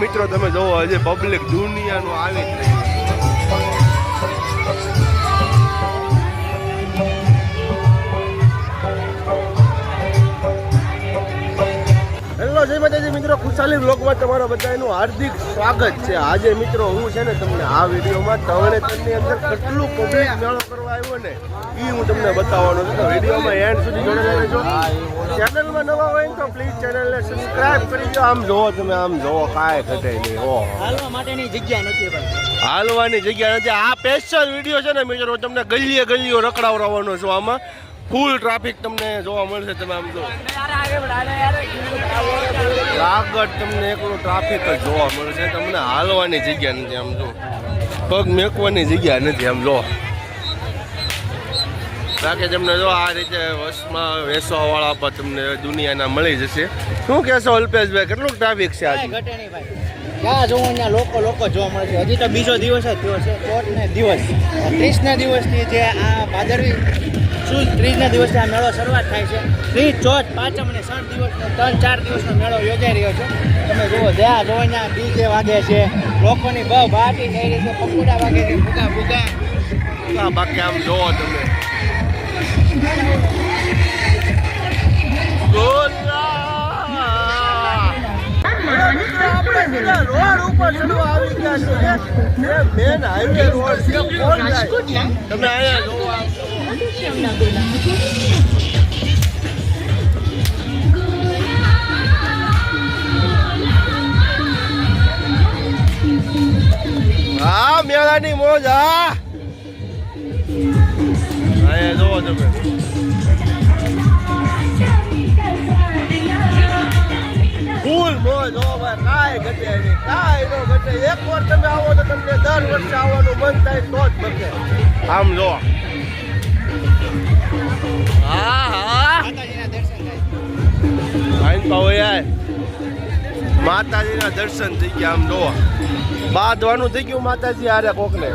મિત્રો તમે જોવો હજી પબ્લિક દુનિયાનું આવી જ નહીં ખુશાલી બ્લોગમાં તમારા બધાનું હાર્દિક સ્વાગત છે. આજે મિત્રો હું છે ને તમને આ વિડીયોમાં તરણેતરની અંદર કેટલું પબ્લિક મેળો કરવા આવ્યો ને એ હું તમને બતાવવાનો છું. તો વિડીયોમાં એન્ડ સુધી જોડેલા રહેજો. ચેનલમાં નવા હોય તો પ્લીઝ ચેનલને સબસ્ક્રાઇબ કરી દો. આમ જોવો તમે આમ જોવો કાંઈ ઘટે નહીં ઓ હાલવા માટેની જગ્યા નથી ભાઈ. હાલવાની જગ્યા નથી. આ સ્પેશિયલ વીડિયો છે ને મિત્રો તમને ગલીએ ગલીઓ રખડાવવાનો છું આમાં. ફૂલ ટ્રાફિક તમને જોવા મળશે તમે આમ જો. આગળ તમને એકલું ટ્રાફિક જ જોવા મળશે. તમને હાલવાની જગ્યા નથી આમ જો. પગ મેકવાની જગ્યા નથી આમ જો. બાકી તમને જો આ રીતે વસમાં વેસવાવાળા પર તમને દુનિયાના મળી જશે. શું કહેશો અલ્પેશભાઈ? કેટલું ટ્રાફિક છે આજે? કાંઈ જોવું અહીંયા? લોકો લોકો જોવા મળે છે. હજી તો બીજો દિવસ જ થયો છે. ચોથને દિવસ. ત્રીસના દિવસથી જે આ ભાદરવી શું ત્રીસના દિવસે આ મેળો શરૂઆત થાય છે. ત્રીસ ચોથ, પાંચમ અને સાત દિવસનો, ત્રણ, ચાર દિવસનો મેળો યોજાઈ રહ્યો છે. તમે જુઓ, જ્યાં જોવો ત્યાં ડીજે વાગે છે. લોકોની ભાવ બાટી થઈ રહી છે. પકોડા વાગે છે. ભૂગા ભૂગા. બાકી આમ જોવો તમે. હા મેળાની મોજ હા અહીંયા જોવો તમે ફૂલ મોજ હો ભાઈ કાંઈ ઘટે નહીં, કાંઈ નો એક વાર તમે આવો તો તમને દર વર્ષે આવવાનું મન થાય તો જ ઘટે આમ જો. હા હા. આઈન પાવો યાર માતાજીના દર્શન થઈ ગયા આમ જો. બાંધવાનું થઈ ગયું માતાજી આરે કોકને.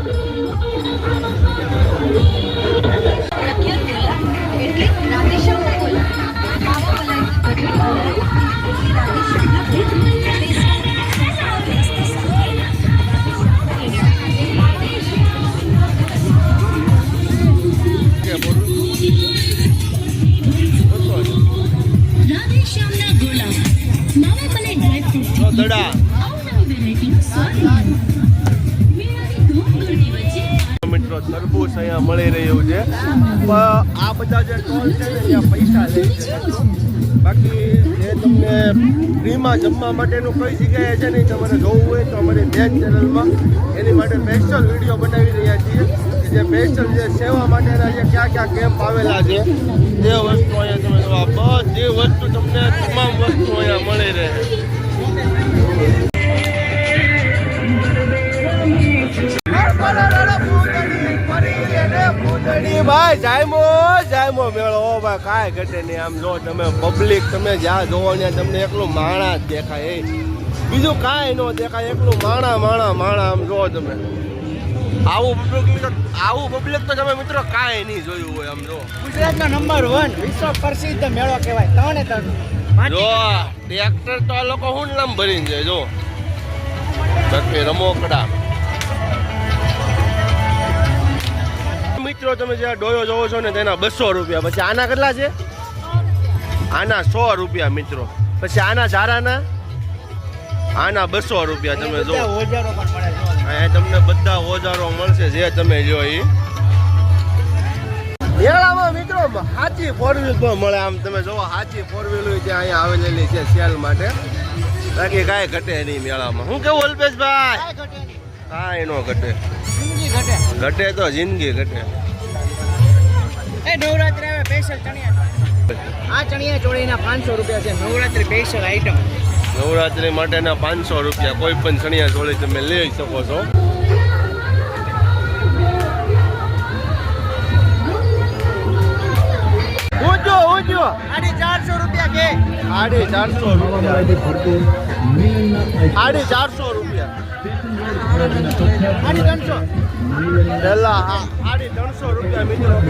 વચ્ચે મિત્રો, તરબૂચ અહીંયા મળી રહ્યું છે. પણ આ બધા જે ટોલ છે ત્યાં પૈસા લે છે. બાકી જે તમને ફ્રીમાં જમવા માટેનું કઈ જગ્યાએ છે ને તમારે જોવું હોય તો અમારી મેન ચેનલમાં. એની માટે સ્પેશિયલ વીડિયો બનાવી રહ્યા છીએ જે સ્પેશિયલ જે સેવા માટેના જે ક્યાં ક્યાં કેમ્પ આવેલા છે, તે વસ્તુ અહીંયા તમે જોવા. બધી વસ્તુ તમને તમામ વસ્તુ અહીંયા મળી રહે. ભાઈ જાયમો જાયમો મેળો. હો ભાઈ કાંઈ ઘટે નહીં. આમ જો તમે પબ્લિક તમે જ્યાં જોવો ત્યાં તમને એકલું માણા જ દેખાય. એ બીજું કાંઈ ન દેખાય એકલું માણા માણા માણા. આમ જો તમે. આવું પબ્લિક તો આવું પબ્લિક તો તમે મિત્રો કાંઈ નહીં જોયું હોય આમ જો. ગુજરાતનો નંબર વન વિશ્વ પ્રસિદ્ધ મેળો કહેવાય. ત્રણે ત્રણ. જો ટ્રેક્ટર તો આ લોકો હું નામ ભરીને જાય જો. રમોકડા મિત્રો તમે જે ડોયો જોવો છો ને તેના બસો રૂપિયા. પછી આના કેટલા છે? આના સો રૂપિયા મિત્રો. પછી આના ઝારાના? આના બસો રૂપિયા તમે જો અહીંયા તમને બધા ઓજારો મળશે જે તમે જો એ મેળામાં મિત્રો સાચી ફોર વ્હીલ પણ મળે. આમ તમે જોવો સાચી ફોર વ્હીલ ત્યાં અહીંયા આવેલી છે સેલ માટે. બાકી કાંઈ ઘટે નહીં મેળામાં. હું કેવું અલ્પેશભાઈ. કાંઈ નો ઘટે. ઘટે તો જિંદગી ઘટે. એ નવરાત્રી આવે સ્પેશિયલ ચણિયા આ ચણિયા ચોળીના પાંચસો રૂપિયા છે નવરાત્રી સ્પેશિયલ આઈટમ નવરાત્રી માટેના પાંચસો રૂપિયા કોઈ પણ ચણિયા ચોળી તમે લઈ શકો છો. ઊંચો ઊંચો. સાડી ચારસો રૂપિયા કે. સાડી ચારસો રૂપિયા. આડી ચારસો રૂપિયા. આઠ ત્રણસો. પહેલા આ- ત્રણસો રૂપિયા મિત્રો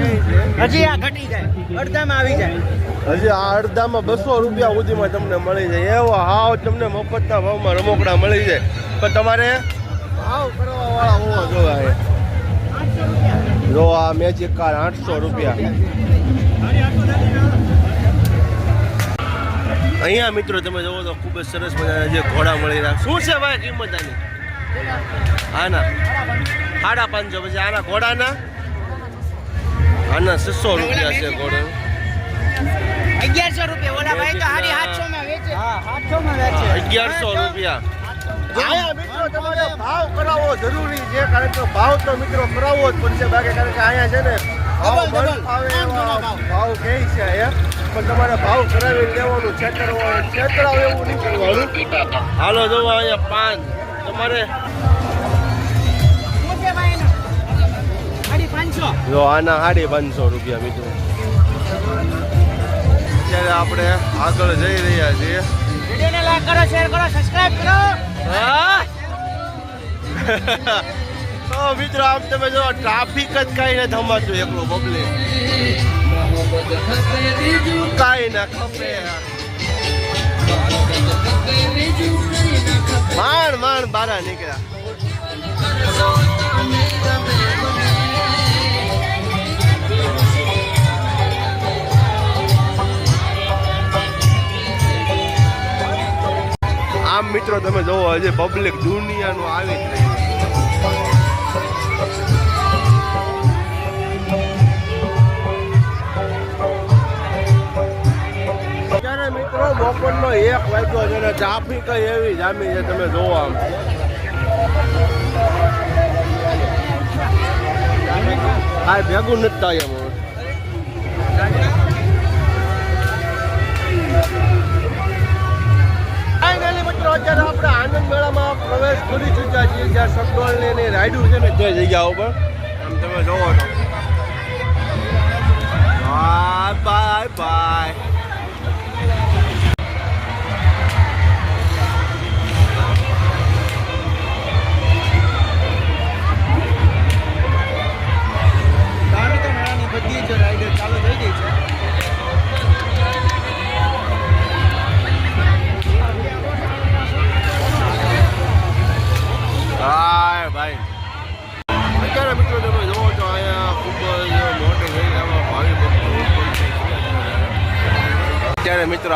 હજી આ ઘટી જાય અડધામાં આવી જાય. હજી આ અડધામાં બસો રૂપિયા સુધીમાં તમને મળી જાય. એવો હાવ તમને મફતના ભાવમાં રમકડા મળી જાય. પણ તમારે ભાવ કરવા વાળા હોવા જોવા જો આ મેજિક કાર આઠસો રૂપિયા. અહીંયા મિત્રો તમે જોવો તો ખૂબ જ સરસ મજાના જે ઘોડા મળી રહ્યા. શું છે ભાઈ કિંમત આની આના સાડા પાંચસો પછી આના ઘોડાના? આના છસો રૂપિયા છે ઘોડા. અગિયારસો રૂપિયા. ઓલા ભાઈ તો હાડી સાતસો માં વેચે. હા સાતસો માં વેચે અગિયારસો રૂપિયા. આયા મિત્રો તમારે ભાવ કરાવવો જરૂરી છે કારણ કે ભાવ તો મિત્રો કરાવવો જ પડશે બાકી કારણ કે અહીંયા છે ને ભાવ ભાવ. કહે છે અહીંયા તમારે ભાવ કરાવી લેવાનું, છેતરવાનું. હાલો જો અહીંયા પાંચ તમારે? જો, આના સાડી પાંચસો રૂપિયા મિત્રો અત્યારે આપણે આગળ જઈ રહ્યા છીએ? તો મિત્રો, આમ તમે જો ટ્રાફિક જ કાંઈ નથી થમાતું એકલું પબ્લિક માણ માંડ બારા નીકળ્યા. આમ મિત્રો તમે જોવો હજી પબ્લિક દુનિયાનું આવી જ રહ્યું બપોરનો એક વાગ્યો છે ને ટ્રાફિક એવી જામી છે તમે જોવો આમ. આ ભેગું નથી થાય એમ અત્યારે આપણે આનંદ મેળામાં પ્રવેશ કરી ચૂક્યા છીએ. જ્યાં સગડોળની રાઈડું છે ને તે જગ્યા ઉપર. તમે જોવો.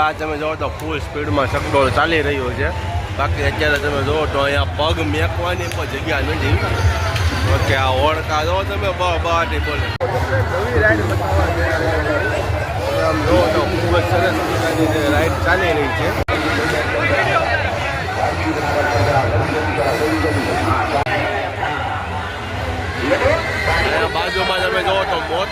આ તમે જોવો તો ફૂલ સ્પીડમાં સગડોળ ચાલી રહ્યો છે. બાકી અત્યારે તમે જોવો તો અહીંયા પગ મેકવાની પણ જગ્યા નથી. ઓકે, આ ઓળખા જો તમે, બહુ બહારથી બોલે. આમ તો ખૂબ જ સરસ મજાની ચાલી રહી છે. બાજુમાં તમે જોવો તો મોત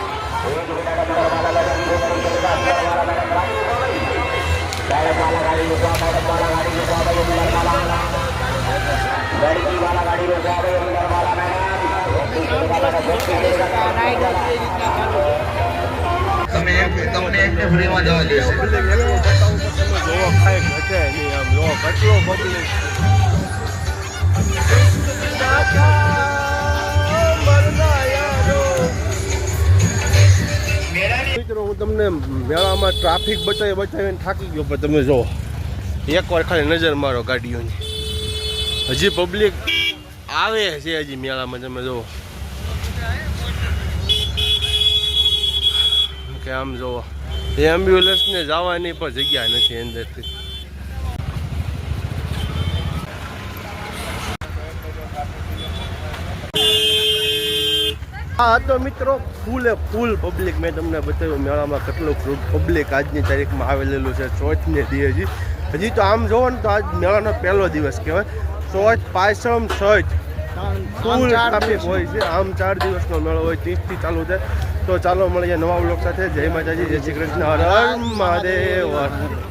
તમે તમને એકને ફ્રીમાં જવા દેશે જોવો કાંઈ ઘટે નહીં આમ જોવો કેટલો પબ્લિક તમને મેળામાં ટ્રાફિક બચાવી બચાવીને થાકી ગયો. પણ તમે જુઓ એકવાર ખાલી નજર મારો ગાડીઓની. હજી પબ્લિક આવે છે હજી મેળામાં, તમે જુઓ. કે આમ જુઓ. એમ્બ્યુલન્સને જવાની પણ જગ્યા નથી અંદરથી. હા તો મિત્રો ફૂલે ફૂલ પબ્લિક મેં તમને બતાવ્યું મેળામાં કેટલું પબ્લિક આજની તારીખમાં આવેલું છે ચોથને દી હજી હજી તો આમ જોવો ને તો આજ મેળાનો પહેલો દિવસ કહેવાય. ચોથ પાયસમ સચ ફૂલ ટ્રાફિક હોય છે. આમ ચાર દિવસનો મેળો હોય ત્રીસથી ચાલુ થાય. તો ચાલો મળીએ નવા બ્લોક સાથે. જય માતાજી જય શ્રી કૃષ્ણ. હર મહાદેવ.